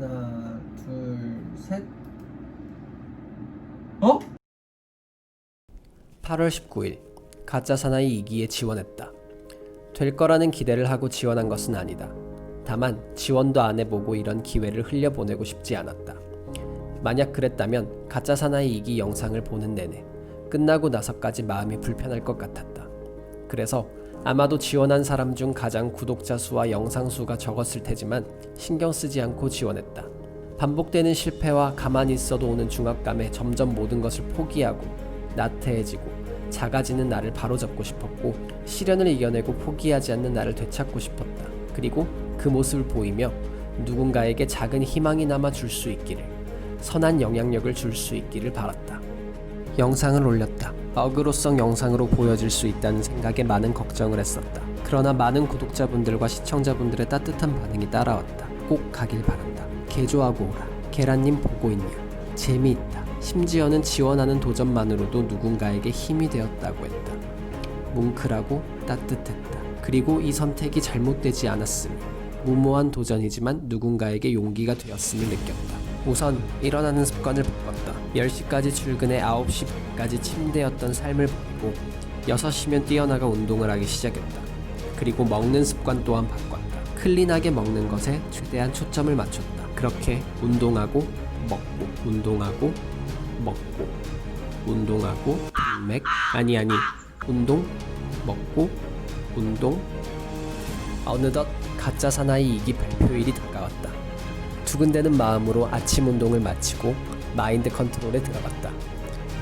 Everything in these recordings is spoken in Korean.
하나, 둘, 셋. 어? 8월 19일 가짜 사나이 2기에 지원했다. 될 거라는 기대를 하고 지원한 것은 아니다. 다만 지원도 안 해보고 이런 기회를 흘려보내고 싶지 않았다. 만약 그랬다면 가짜 사나이 2기 영상을 보는 내내 끝나고 나서까지 마음이 불편할 것 같았다. 그래서 아마도 지원한 사람 중 가장 구독자 수와 영상 수가 적었을 테지만 신경 쓰지 않고 지원했다. 반복되는 실패와 가만히 있어도 오는 중압감에 점점 모든 것을 포기하고 나태해지고 작아지는 나를 바로잡고 싶었고 시련을 이겨내고 포기하지 않는 나를 되찾고 싶었다. 그리고 그 모습을 보이며 누군가에게 작은 희망이 남아 줄 수 있기를 선한 영향력을 줄 수 있기를 바랐다. 영상을 올렸다. 어그로성 영상으로 보여질 수 있다는 생각에 많은 걱정을 했었다. 그러나 많은 구독자분들과 시청자분들의 따뜻한 반응이 따라왔다. 꼭 가길 바란다. 개조하고 오라. 계란님 보고 있냐? 재미있다. 심지어는 지원하는 도전만으로도 누군가에게 힘이 되었다고 했다. 뭉클하고 따뜻했다. 그리고 이 선택이 잘못되지 않았음을. 무모한 도전이지만 누군가에게 용기가 되었음을 느꼈다. 우선 일어나는 습관을 바꿨다. 10시까지 출근해 9시 반까지 침대였던 삶을 버리고 6시면 뛰어나가 운동을 하기 시작했다. 그리고 먹는 습관 또한 바꿨다. 클린하게 먹는 것에 최대한 초점을 맞췄다. 그렇게 운동하고 먹고 운동하고 먹고 운동하고 맥 아니 아니 운동 먹고 운동 어느덧 가짜 사나이 2기 발표일이 다가왔다. 두근대는 마음으로 아침 운동을 마치고 마인드 컨트롤에 들어갔다.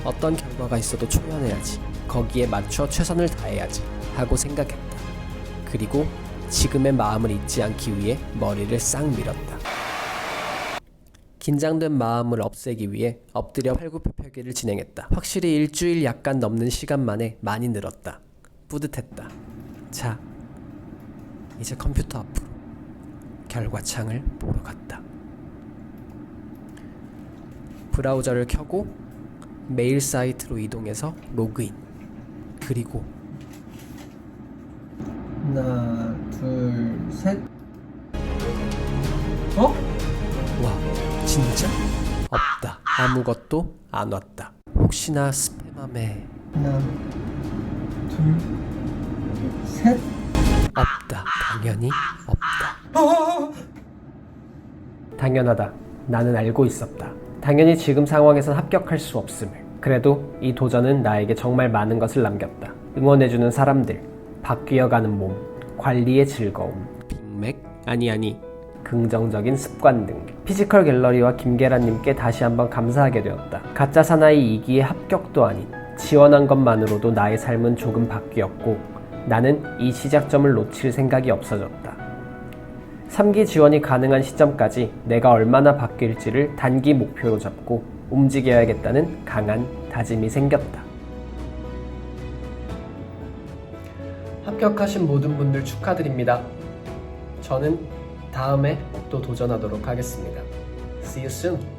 어떤 결과가 있어도 초연해야지. 거기에 맞춰 최선을 다해야지. 하고 생각했다. 그리고 지금의 마음을 잊지 않기 위해 머리를 싹 밀었다. 긴장된 마음을 없애기 위해 엎드려 팔굽혀펴기를 진행했다. 확실히 일주일 약간 넘는 시간 만에 많이 늘었다. 뿌듯했다. 자, 이제 컴퓨터 앞으로 결과창을 보러 갔다. 브라우저를 켜고 메일 사이트로 이동해서 로그인. 그리고 하나, 둘, 셋. 어? 와, 진짜? 없다. 아무것도 안 왔다. 혹시나 스팸함에 하나, 둘, 셋. 없다. 당연히 없다. 아! 당연하다. 나는 알고 있었다. 당연히 지금 상황에선 합격할 수 없음을. 그래도 이 도전은 나에게 정말 많은 것을 남겼다. 응원해주는 사람들, 바뀌어가는 몸, 관리의 즐거움, 빅맥? 아니 아니. 긍정적인 습관 등 피지컬 갤러리와 김계란님께 다시 한번 감사하게 되었다. 가짜 사나이 2기의 합격도 아닌 지원한 것만으로도 나의 삶은 조금 바뀌었고 나는 이 시작점을 놓칠 생각이 없어졌다. 3기 지원이 가능한 시점까지 내가 얼마나 바뀔지를 단기 목표로 잡고 움직여야겠다는 강한 다짐이 생겼다. 합격하신 모든 분들 축하드립니다. 저는 다음에 또 도전하도록 하겠습니다. See you soon.